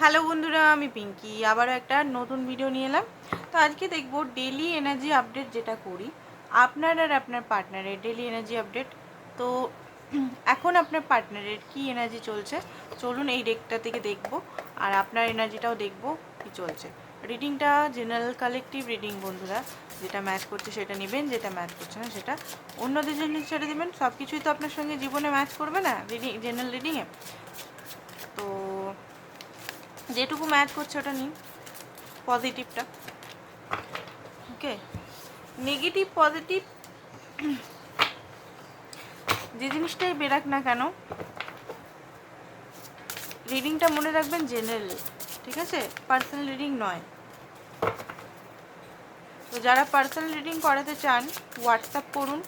Hello বন্ধুরা, আমি পিঙ্কি। আবারও একটা নতুন ভিডিও নিয়ে এলাম। তো আজকে দেখব ডেলি এনার্জি আপডেট যেটা করি। আপনার আর আপনার পার্টনারের ডেলি এনার্জি আপডেট তো এখন আপনার পার্টনারের কি এনার্জি চলছে? চলুন এই ডেকটা থেকে দেখব। আর আপনার এনার্জিটাও দেখব কি চলছে। রিডিংটা জেনারেল কালেকটিভ রিডিং বন্ধুরা। যেটা ম্যাচ করছে সেটা নেবেন, যেটা ম্যাচ করছে না সেটা অন্যদের জন্য ছেড়ে দেবেন। সব কিছুই তো আপনার সঙ্গে জীবনে ম্যাচ করবে না রিডিং জেনারেল রিডিংয়ে তো যেটুকু ম্যাচ করছে ওটা নিন পজিটিভটা ওকে নেগেটিভ পজিটিভ যে জিনিসটাই বেরাক না কেন রিডিংটা মনে রাখবেন জেনারেল ঠিক আছে? পার্সোনাল রিডিং নয়। তো যারা পার্সোনাল রিডিং করাতে চান হোয়াটসঅ্যাপ করুন।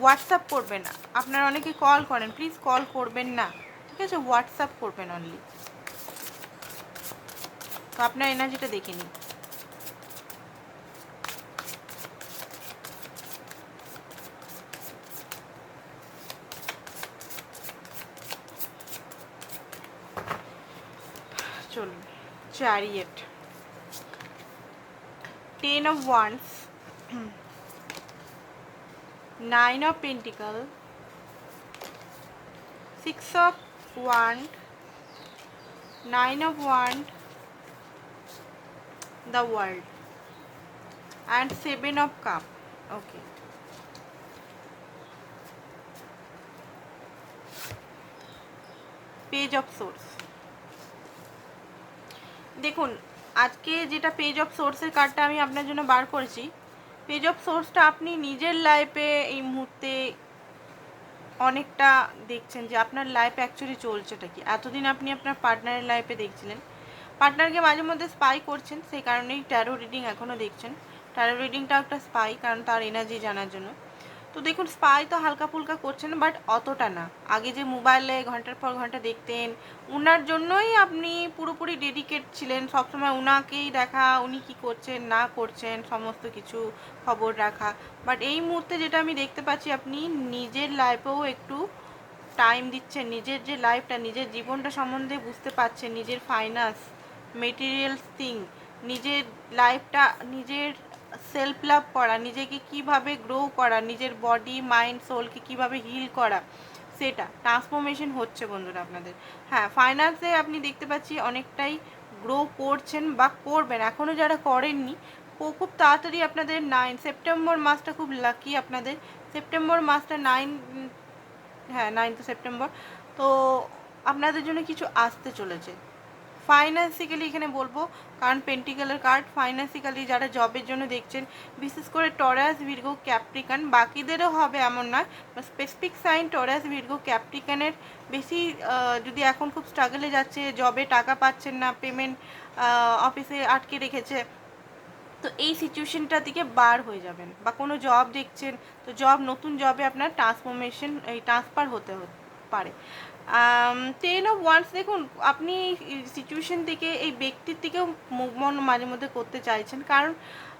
হোয়াটসঅ্যাপ করবেন না। আপনারা অনেকে কল করেন প্লিজ কল করবেন না। ঠিক আছে হোয়াটসঅ্যাপ করবেন অনলি তো আপনার এনার্জিটা দেখে নিন। চলুন chariot ten of wands nine of pentacle six of wand nine of wand the world, and seven of cup. Okay. Page of swords দেখুন, আজকে যেটা পেজ অফ সোর্সের কার্ডটা আমি আপনার জন্য বার করেছি পেজ অফ সোর্সটা আপনি নিজের লাইফে এই মুহূর্তে অনেকটা দেখছেন যে আপনার লাইফ অ্যাকচুয়ালি চলছেটা কি? এতদিন আপনি আপনার পার্টনারের লাইফে দেখছিলেন। পার্টনারকে মাঝে মধ্যে স্পাই করছেন, সেই কারণেই ট্যারো রিডিং এখনও দেখছেন। ট্যারো রিডিংটাও একটা স্পাই কারণ তার এনার্জি জানার জন্য। তো দেখুন স্পাই তো হালকা ফুলকা করছেন বাট অতটা না। আগে যে মোবাইলে ঘণ্টার পর ঘণ্টা দেখতেন, উনার জন্যই আপনি পুরোপুরি ডেডিকেট ছিলেন। সবসময় উনাকেই দেখা, উনি কি করছেন, না করছেন, সমস্ত কিছু খবর রাখা। বাট এই মুহূর্তে যেটা আমি দেখতে পাচ্ছি, আপনি নিজের লাইফেও একটু টাইম দিচ্ছেন। নিজের যে লাইফটা নিজের জীবনটা সম্বন্ধে বুঝতে পারছেন, নিজের ফাইন্যান্স মেটেরিয়ালস থিং নিজের লাইফটা নিজের সেলফ লাভ করা, নিজেকে কীভাবে গ্রো করা, নিজের বডি মাইন্ড সোলকে কীভাবে হিল করা, সেটা ট্রান্সফরমেশন হচ্ছে বন্ধুরা আপনাদের। হ্যাঁ ফাইন্যান্সে আপনি দেখতে পাচ্ছি অনেকটাই গ্রো করছেন বা করবেন। এখনও যারা করেননি খুব তাড়াতাড়ি আপনাদের নাইন সেপ্টেম্বর মাসটা খুব লাকি আপনাদের। সেপ্টেম্বর মাসটা নাইন হ্যাঁ নাইনথ সেপ্টেম্বর তো আপনাদের জন্য কিছু আসতে চলেছে। ফাইন্যান্সিক্যালি এখানে বলব, কারণ পেন্টিক্যালের কার্ড ফাইন্যান্সিক্যালি যারা জবের জন্য দেখছেন, বিশেষ করে টরাস ভির্গো ক্যাপ্রিকান বাকিদেরও হবে এমন নয় স্পেসিফিক সাইন টরাস ভির্গো ক্যাপ্রিকানের বেশি যদি এখন খুব স্ট্রাগলে যাচ্ছে জবে টাকা পাচ্ছেন না পেমেন্ট অফিসে আটকে রেখেছে, তো এই সিচুয়েশনটা থেকে বার হয়ে যাবেন, বা কোনো জব দেখছেন, তো জব নতুন জবে আপনার ট্রান্সফরমেশন এই ট্রান্সফার হতে হতে পারে। টেন অফ ওয়ান্স দেখুন, আপনি সিচুয়েশন থেকে, এই ব্যক্তির থেকেও মুভ অন মাঝে মধ্যে করতে চাইছেন। কারণ,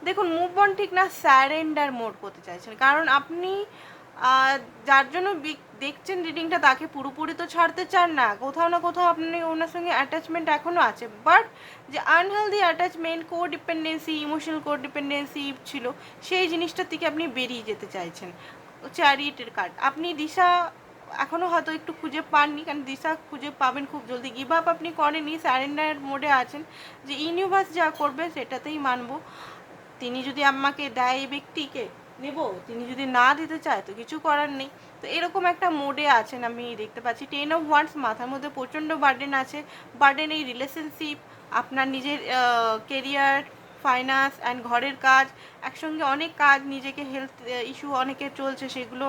দেখুন মুভ অন ঠিক না স্যারেন্ডার মোড করতে চাইছেন। কারণ আপনি যার জন্য দেখছেন রিডিংটা তাকে পুরোপুরি তো ছাড়তে চান না। কোথাও না কোথাও আপনি ওনার সঙ্গে অ্যাটাচমেন্ট এখনও আছে। বাট যে unhealthy attachment codependency emotional codependency ছিল, সেই জিনিসটার থেকে আপনি বেরিয়ে যেতে চাইছেন। চ্যারিটের কার্ড আপনি দিশা এখনও হয়তো একটু খুঁজে পাননি, কারণ দিশা খুঁজে পাবেন খুব জলদি। গিভ আপ আপনি করেননি স্যারেন্ডার মোডে আছেন, যে ইউনিভার্স যা করবে সেটাতেই মানব। তিনি যদি আমাকে দেয় এই ব্যক্তিকে, নেব। তিনি যদি না দিতে চায়, তো কিছু করার নেই। তো এরকম একটা মোডে আছেন আমি দেখতে পাচ্ছি। টেন অফ ওয়ান্স মাথার মধ্যে প্রচণ্ড বার্ডেন আছে। বার্ডেন এই রিলেশনশিপ আপনার নিজের কেরিয়ার ফাইন্যান্স অ্যান্ড ঘরের কাজ, একসঙ্গে অনেক কাজ, নিজেকে হেলথ ইস্যু অনেকের চলছে, সেগুলো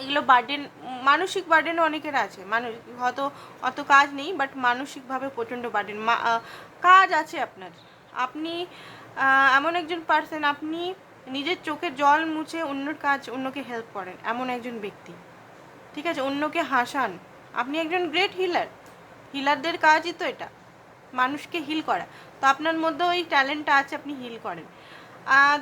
এগুলো বার্ডেন মানসিক বার্ডেন অনেকের আছে। মানুষ, হয়তো অত কাজ নেই বাট মানসিকভাবে প্রচণ্ড বার্ডেন কাজ আছে আপনার। আপনি এমন একজন পার্সন আপনি নিজের চোখের জল মুছে অন্যর কাজ, অন্যকে হেল্প করেন, এমন একজন ব্যক্তি। ঠিক আছে? অন্যকে হাসান। আপনি একজন গ্রেট হিলার হিলারদের কাজই তো এটা। মানুষকে হিল করা। তো আপনার মধ্যে ওই ট্যালেন্টটা আছে, আপনি হিল করেন।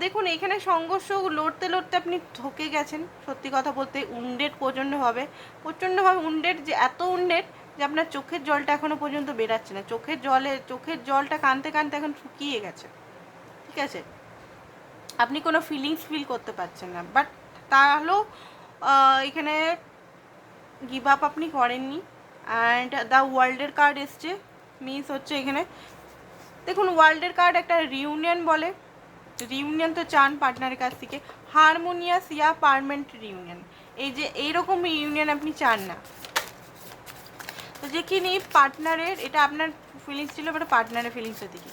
দেখুন, এখানে সংঘর্ষ লড়তে লড়তে আপনি থকে গেছেন। সত্যি কথা বলতে উন্ডেড প্রচণ্ডভাবে প্রচণ্ডভাবে উন্ডেড যে এত উন্ডেড যে আপনার চোখের জলটা এখনও পর্যন্ত বেরাচ্ছে না। চোখের জলে, চোখের জলটা কানতে কানতে এখন শুকিয়ে গেছে। ঠিক আছে? আপনি কোনো ফিলিংস ফিল করতে পারছেন না। বাট তাহলেও এখানে গিভ আপ আপনি করেননি। অ্যান্ড দ্য ওয়ার্ল্ডের কার্ড এসছে। মিস হচ্ছে এখানে, দেখুন ওয়ার্ল্ডের কার্ড একটা রিউনিয়ন বলে। রিউনিয়ন তো চান পার্টনারের কাছ থেকে। হারমোনিয়াস ইয়া পারমানেন্ট রিউনিয়ন এই যে এইরকম রিউনিয়ন আপনি চান না। তো যেখানে পার্টনারের এটা আপনার ফিলিংস ছিল বাট পার্টনারের ফিলিংসের দিকে।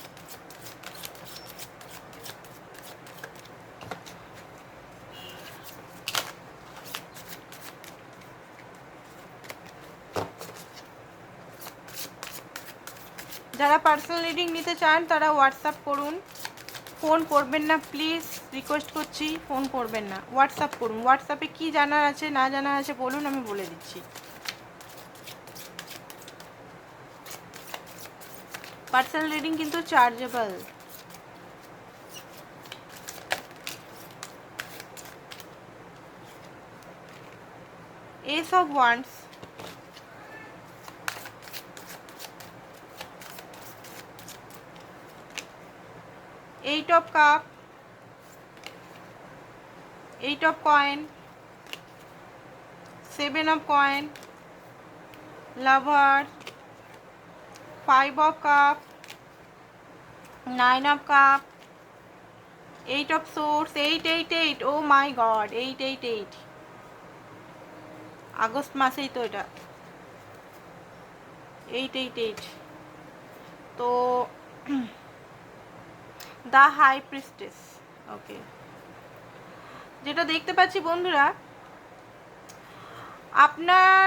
যারা পার্সোনাল রিডিং নিতে চান, তারা হোয়াটসঅ্যাপ করুন। ফোন করবেন না প্লিজ রিকোয়েস্ট করছি, ফোন করবেন না। হোয়াটসঅ্যাপ করুন। হোয়াটসঅ্যাপে কি জানার আছে, না জানার আছে বলুন, আমি বলে দিচ্ছি। পার্সোনাল রিডিং কিন্তু chargeable ace of wands cup eight of coin seven of coin lover five of cup nine of cup eight of swords eight eight eight oh my god eight eight eight August মাসেই তো এটা eight eight eight তো the high priestess okay যেটা দেখতে পাচ্ছি বন্ধুরা, আপনার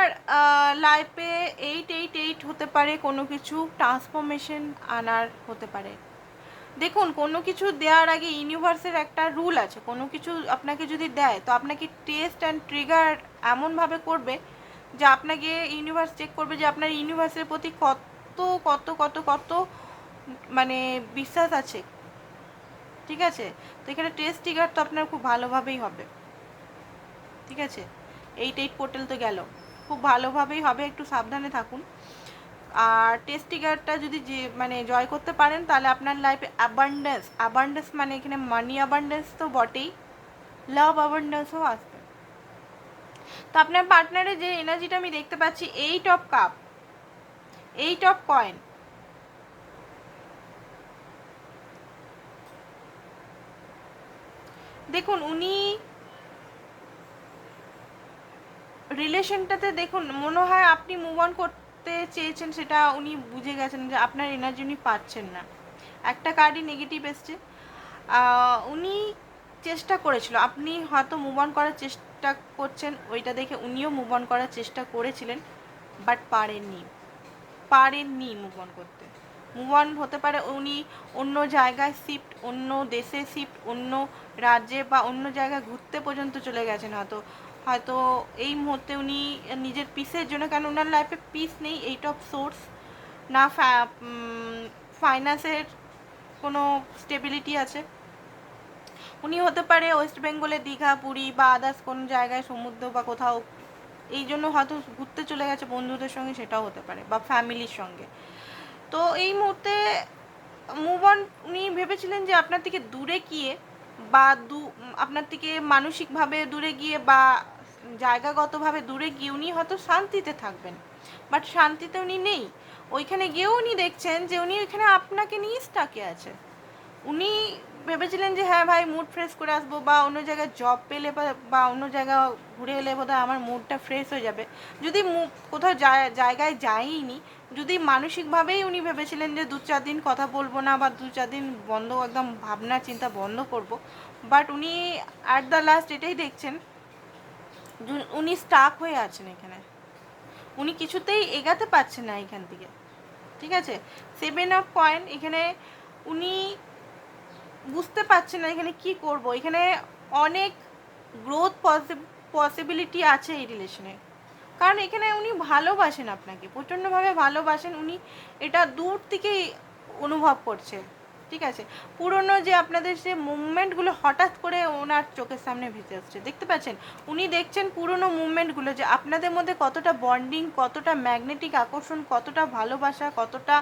লাইফে এইট এইট এইট হতে পারে, কোনো কিছু ট্রান্সফরমেশন আনার হতে পারে। দেখুন, কোনো কিছু দেওয়ার আগে ইউনিভার্সের একটা রুল আছে, কোনো কিছু আপনাকে যদি দেয়, তো আপনাকে টেস্ট অ্যান্ড ট্রিগার এমনভাবে করবে যে আপনাকে ইউনিভার্স চেক করবে যে আপনার ইউনিভার্সের প্রতি কত কত কত কত মানে বিশ্বাস আছে। ঠিক আছে? তো এখানে টেস্ট টিগার তো আপনার খুব ভালোভাবেই হবে। ঠিক আছে? এইট এইট পোর্টাল তো গেল। খুব ভালোভাবেই হবে, একটু সাবধানে থাকুন। আর টেস্ট টিগারটা যদি যে মানে জয় করতে পারেন, তাহলে আপনার লাইফে অ্যাবান্ডেন্স অ্যাবান্ডেন্স মানে এখানে মানি অ্যাবান্ডেন্স তো বটেই। লাভ অ্যাবান্ডেন্সও আসবে। তো আপনার পার্টনারের যে এনার্জিটা আমি দেখতে পাচ্ছি eight of cup eight of coin দেখুন, উনি রিলেশনটাতে দেখুন, মনে হয় আপনি মুভ অন করতে চেয়েছেন, সেটা উনি বুঝে গেছেন যে আপনার এনার্জি উনি পাচ্ছেন না। একটা কার্ডই নেগেটিভ এসছে। উনি চেষ্টা করেছিল, আপনি হয়তো মুভ অন করার চেষ্টা করছেন, ওইটা দেখে উনিও মুভ অন করার চেষ্টা করেছিলেন বাট পারেননি। পারেননি মুভ অন করতে। মুভ অন হতে পারে, উনি অন্য জায়গায় শিফট, অন্য দেশে শিফট, অন্য রাজ্যে বা অন্য জায়গায় ঘুরতে পর্যন্ত চলে গেছেন হয়তো। হয়তো এই মুহূর্তে উনি নিজের পিসের জন্য, কারণ ওনার লাইফে পিস নেই এইট অফ সোর্স না ফাইন্যান্সের কোনো স্টেবিলিটি আছে। উনি হতে পারে ওয়েস্ট বেঙ্গলে দীঘা, পুরী বা আদার্স কোনো জায়গায়, সমুদ্র বা কোথাও, এই জন্য হয়তো ঘুরতে চলে গেছে বন্ধুদের সঙ্গে, সেটাও হতে পারে, বা ফ্যামিলির সঙ্গে। তো এই মুহূর্তে মুভ অন উনি ভেবেছিলেন যে আপনার থেকে দূরে গিয়ে বা দু, আপনার থেকে মানসিকভাবে দূরে গিয়ে বা জায়গাগতভাবে দূরে গিয়ে উনি হয়তো শান্তিতে থাকবেন। বাট শান্তিতে উনি নেই। ওইখানে গিয়েও উনি দেখছেন যে উনি ওইখানে আপনাকে নিয়ে স্টাকে আছে। উনি ভেবেছিলেন যে হ্যাঁ ভাই মুড ফ্রেশ করে আসব বা অন্য জায়গায় জব পেলে বা- অন্য জায়গা ঘুরে এলে বোধহয় আমার মুডটা ফ্রেশ হয়ে যাবে। যদি কোথাও জায়গায় যাইনি, যদি মানসিকভাবেই উনি ভেবেছিলেন যে, দু চার দিন কথা বলব না বা দু চার দিন বন্ধ, একদম ভাবনা চিন্তা বন্ধ করব। বাট উনি অ্যাট দ্য লাস্ট এটাই দেখছেন উনি স্টাক হয়ে আছেন এখানে। উনি কিছুতেই এগাতে পারছেন না এখান থেকে। ঠিক আছে? সেভেন অফ কয়েন এখানে উনি বুঝতে পারছি না এখানে কি করব। এখানে অনেক গ্রোথ পসিবিলিটি আছে এই রিলেশনে কারণ এখানে উনি ভালোবাসেন আপনাকে প্রচণ্ডভাবে ভালোবাসেন। উনি এটা দূর থেকেই অনুভব করছে। ঠিক আছে? পুরনো যে আপনাদের যে মুভমেন্টগুলো হঠাৎ করে ওনার চোখের সামনে ভেসে আসছে, দেখতে পাচ্ছেন? উনি দেখছেন পুরনো মুভমেন্টগুলো যে আপনাদের মধ্যে কতটা বন্ডিং কতটা ম্যাগনেটিক আকর্ষণ, কতটা ভালোবাসা, কতটা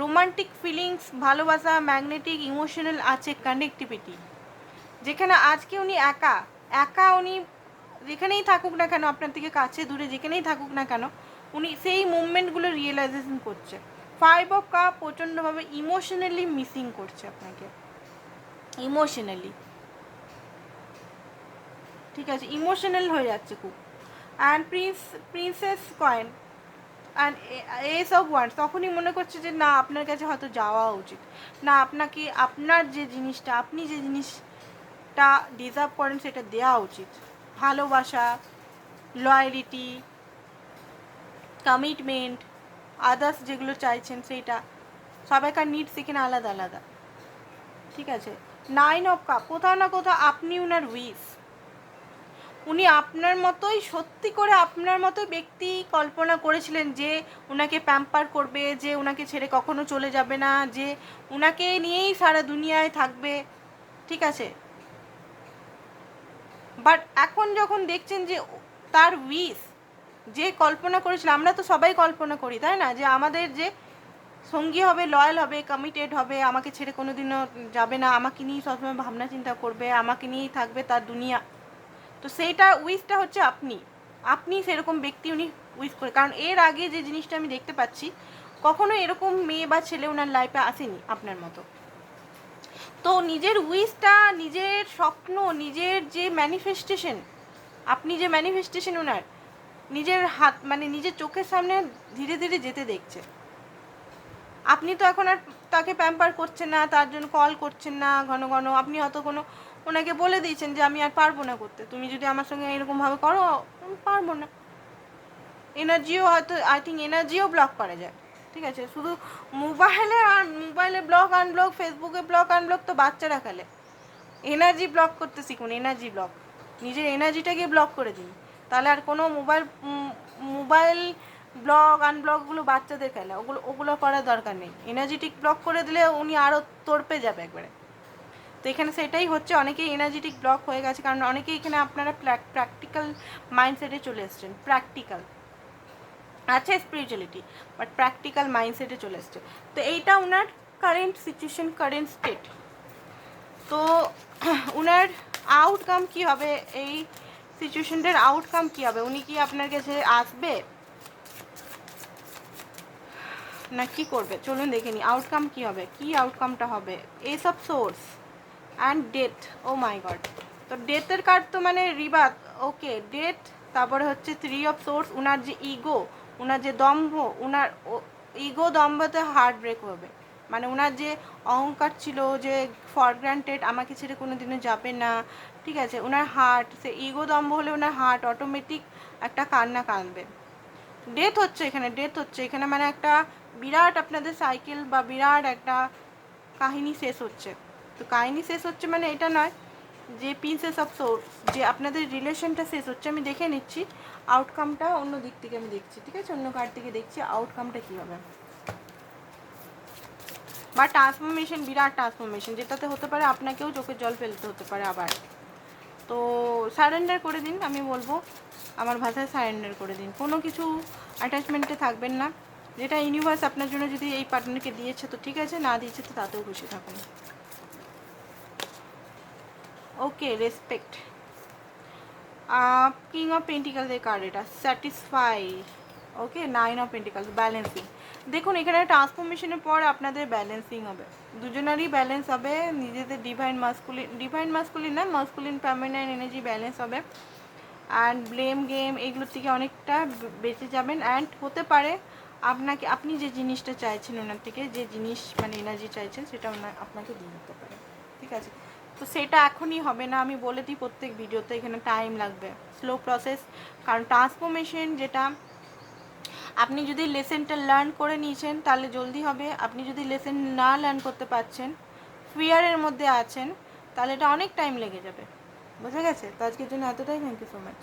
রোমান্টিক ফিলিংস ভালোবাসা ম্যাগনেটিক ইমোশনাল আছে কানেক্টিভিটি যেখানে আজকে উনি একা একা উনি যেখানেই থাকুক না কেন, আপনার থেকে কাছে দূরে যেখানেই থাকুক না কেন, উনি সেই মুভমেন্টগুলো রিয়েলাইজেশন করছে। ফাইভ অফ কাপ প্রচণ্ডভাবে ইমোশনালি মিসিং করছে আপনাকে। ইমোশনালি ঠিক আছে ইমোশনাল হয়ে যাচ্ছে খুব। And prince princess coin and ace of wands তখনই মনে করছে যে না, আপনার কাছে হয়তো যাওয়া উচিত। না, আপনাকে, আপনার যে জিনিসটা, আপনি যে জিনিসটা ডিজার্ভ করেন সেটা দেওয়া উচিত। ভালোবাসা লয়ালিটি কমিটমেন্ট আদার্স যেগুলো চাইছেন সেইটা। সবাইকার নিডস এখানে আলাদা আলাদা। ঠিক আছে? নাইন অফ কাপ কোথাও না কোথাও আপনি উনার উইস উনি আপনার মতোই, সত্যি করে আপনার মতো ব্যক্তি কল্পনা করেছিলেন যে উনাকে প্যাম্পার করবে, যে উনাকে ছেড়ে কখনো চলে যাবে না, যে উনাকে নিয়েই সারা দুনিয়ায় থাকবে। ঠিক আছে? বাট এখন যখন দেখছেন যে তার উইস যে কল্পনা করেছিল, আমরা তো সবাই কল্পনা করি, তাই না? যে আমাদের যে সঙ্গী হবে লয়াল হবে কমিটেড হবে, আমাকে ছেড়ে কোনোদিনও যাবে না, আমাকে নিয়েই সবসময় ভাবনা চিন্তা করবে, আমাকে নিয়েই থাকবে তার দুনিয়া। তো সেইটা উইসটা হচ্ছে আপনি। আপনি সেরকম ব্যক্তি উনি উইস করে, কারণ এর আগে যে জিনিসটা আমি দেখতে পাচ্ছি কখনো এরকম মেয়ে বা ছেলে ওনার লাইফে আসেনি আপনার মতো। তো নিজের উইসটা নিজের স্বপ্ন, নিজের যে ম্যানিফেস্টেশন আপনি যে ম্যানিফেস্টেশন ওনার নিজের হাত মানে নিজের চোখের সামনে ধীরে ধীরে যেতে দেখছে। আপনি তো এখন আর তাকে প্যাম্পার করছেন না, তার জন্য কল করছেন না, ঘন ঘন। আপনি অত কোনো, ওনাকে বলে দিয়েছেন যে, আমি আর পারব না করতে। তুমি যদি আমার সঙ্গে এরকমভাবে করো, আমি পারব না। এনার্জিও হয়তো আই থিঙ্ক এনার্জিও ব্লক করা যায়। ঠিক আছে? শুধু মোবাইলে আর মোবাইলে ব্লক আনব্লক ফেসবুকে ব্লক আনব্লক তো বাচ্চারা খেলে। এনার্জি ব্লক করতে শিখুন এনার্জি ব্লক নিজের এনার্জিটাকে ব্লক করে দিন। তাহলে আর কোনো মোবাইল মোবাইল ব্লগ আনব্লকগুলো বাচ্চাদের খেলা। ওগুলো ওগুলো করার দরকার নেই। এনার্জেটিক ব্লক করে দিলে উনি আরও তড়পে যাবে একবারে। তো এখানে সেটাই হচ্ছে, অনেকেই এনার্জেটিক ব্লক হয়ে গেছে, কারণ অনেকেই এখানে আপনারা প্র্যাকটিক্যাল মাইন্ডসেটে চলে এসছেন। প্র্যাকটিক্যাল আছে স্পিরিচুয়ালিটি বাট প্র্যাকটিক্যাল মাইন্ডসেটে চলে এসছে। তো এইটা ওনার কারেন্ট সিচুয়েশন কারেন্ট স্টেট তো ওনার আউটকাম কি হবে এই সিচুয়েশনটার আউটকাম কি হবে? উনি কি আপনার কাছে আসবে? না, কি করবে? চলুন দেখে আউটকাম কি হবে? কি আউটকামটা হবে? এসব swords and death oh my god তো ডেথের কার্ড তো মানে রিবাত ওকে ডেট তারপরে হচ্ছে থ্রি অফ সোর্স ওনার যে ইগো ওনার যে দম্ভ ওনার ইগো দম্ভতে হার্ট ব্রেক হবে। মানে ওনার যে অহংকার ছিল, যে ফর গ্রান্টেড আমাকে ছেড়ে কোনো দিনও যাবে না, ঠিক আছে? ওনার হার্ট সে ইগো দম্ভ হলে ওনার হার্ট অটোমেটিক একটা কান্না কাঁদবে। ডেথ হচ্ছে এখানে ডেথ হচ্ছে। এখানে মানে একটা বিরাট আপনাদের সাইকেল বা বিরাট একটা কাহিনী শেষ হচ্ছে। তো কাহিনী শেষ হচ্ছে মানে এটা নয় যে প্রিন্সেস অফ সোর্স যে আপনাদের রিলেশনটা শেষ হচ্ছে। আমি দেখে নিচ্ছি আউটকামটা অন্য দিক থেকে আমি দেখছি, ঠিক আছে? অন্য কার থেকে দেখছি আউটকামটা কী হবে। বা ট্রান্সফরমেশন বিরাট ট্রান্সফরমেশন যেটাতে হতে পারে আপনাকেও চোখের জল ফেলতে হতে পারে আবার। তো সারেন্ডার করে দিন, আমি বলব, আমার ভাষায় সারেন্ডার করে দিন। কোনো কিছু অ্যাটাচমেন্টে থাকবেন না। যেটা ইউনিভার্স আপনার জন্য যদি এই পার্টনারকে দিয়েছে তো ঠিক আছে, না দিয়েছে তো তাতেও খুশি থাকুন। ওকে রেসপেক্ট কিং অফ পেন্টিকালসের কার্ড এটা satisfy okay nine of pentacles balancing দেখুন, এখানে ট্রান্সফরমেশনের পর আপনাদের ব্যালেন্সিং হবে। দুজনেরই ব্যালেন্স হবে, নিজেদের ডিভাইন মাস্কুলিন ডিভাইন মাস্কুলিন না মাস্কুলিন ফ্যামিনাইন এনার্জি ব্যালেন্স হবে। অ্যান্ড ব্লেম গেম এগুলোর থেকে অনেকটা বেঁচে যাবেন। অ্যান্ড হতে পারে আপনাকে, আপনি যে জিনিসটা চাইছেন ওনার থেকে, যে জিনিস মানে এনার্জি চাইছেন, সেটা ওনার আপনাকে দিয়ে দিতে পারে। ঠিক আছে? তো সেটা এখনই হবে না। আমি বলে দিই, প্রত্যেক ভিডিওতে এখানে টাইম লাগবে। স্লো প্রসেস কারণ ট্রান্সফরমেশন যেটা আপনি যদি লেসেনটা লার্ন করে নিয়েছেন, তাহলে জলদি হবে। আপনি যদি লেসেন না লার্ন করতে পারছেন ফিয়ারের মধ্যে আছেন, তাহলে এটা অনেক টাইম লেগে যাবে। বুঝে গেছে? তো আজকের জন্য এতটাই। Thank you so much